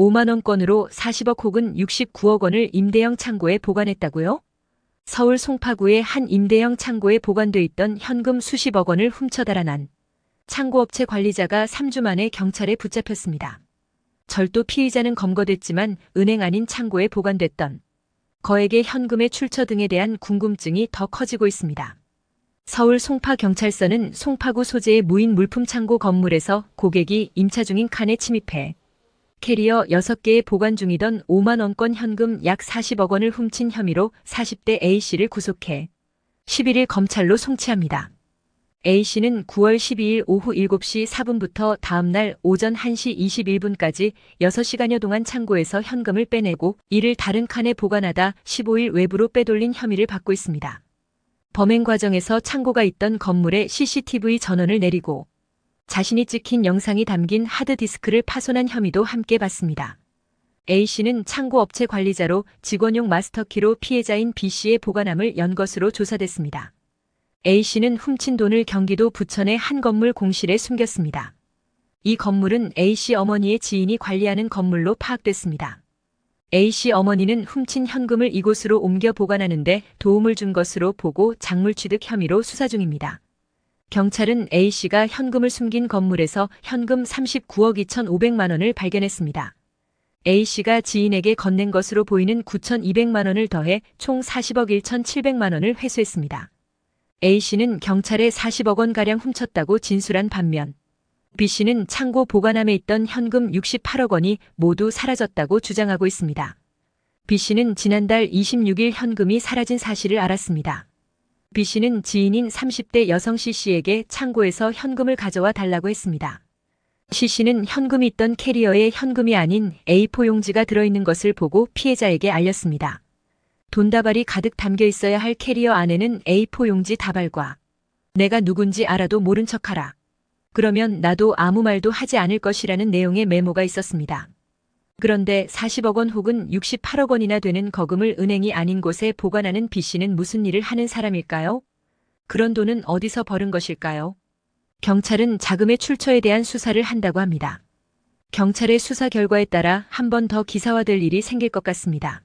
5만원권으로 40억 혹은 69억 원을 임대형 창고에 보관했다고요? 서울 송파구의 한 임대형 창고에 보관돼 있던 현금 수십억 원을 훔쳐 달아난 창고업체 관리자가 3주 만에 경찰에 붙잡혔습니다. 절도 피의자는 검거됐지만 은행 아닌 창고에 보관됐던 거액의 현금의 출처 등에 대한 궁금증이 더 커지고 있습니다. 서울 송파경찰서는 송파구 소재의 무인 물품 창고 건물에서 고객이 임차 중인 칸에 침입해 캐리어 6개에 보관 중이던 5만원권 현금 약 40억 원을 훔친 혐의로 40대 A씨를 구속해 11일 검찰로 송치합니다. A씨는 9월 12일 오후 7시 4분부터 다음날 오전 1시 21분까지 6시간여 동안 창고에서 현금을 빼내고 이를 다른 칸에 보관하다 15일 외부로 빼돌린 혐의를 받고 있습니다. 범행 과정에서 창고가 있던 건물에 CCTV 전원을 내리고 자신이 찍힌 영상이 담긴 하드디스크를 파손한 혐의도 함께 받습니다. A씨는 창고 업체 관리자로 직원용 마스터키로 피해자인 B씨의 보관함을 연 것으로 조사됐습니다. A씨는 훔친 돈을 경기도 부천의 한 건물 공실에 숨겼습니다. 이 건물은 A씨 어머니의 지인이 관리하는 건물로 파악됐습니다. A씨 어머니는 훔친 현금을 이곳으로 옮겨 보관하는데 도움을 준 것으로 보고 작물 취득 혐의로 수사 중입니다. 경찰은 A씨가 현금을 숨긴 건물에서 현금 39억 2,500만 원을 발견했습니다. A씨가 지인에게 건넨 것으로 보이는 9,200만 원을 더해 총 40억 1,700만 원을 회수했습니다. A씨는 경찰에 40억 원가량 훔쳤다고 진술한 반면 B씨는 창고 보관함에 있던 현금 68억 원이 모두 사라졌다고 주장하고 있습니다. B씨는 지난달 26일 현금이 사라진 사실을 알았습니다. B씨는 지인인 30대 여성 C씨에게 창고에서 현금을 가져와 달라고 했습니다. C씨는 현금이 있던 캐리어에 현금이 아닌 A4 용지가 들어있는 것을 보고 피해자에게 알렸습니다. 돈다발이 가득 담겨 있어야 할 캐리어 안에는 A4 용지 다발과 내가 누군지 알아도 모른 척하라. 그러면 나도 아무 말도 하지 않을 것이라는 내용의 메모가 있었습니다. 그런데 40억 원 혹은 68억 원이나 되는 거금을 은행이 아닌 곳에 보관하는 B씨는 무슨 일을 하는 사람일까요? 그런 돈은 어디서 벌은 것일까요? 경찰은 자금의 출처에 대한 수사를 한다고 합니다. 경찰의 수사 결과에 따라 한 번 더 기사화될 일이 생길 것 같습니다.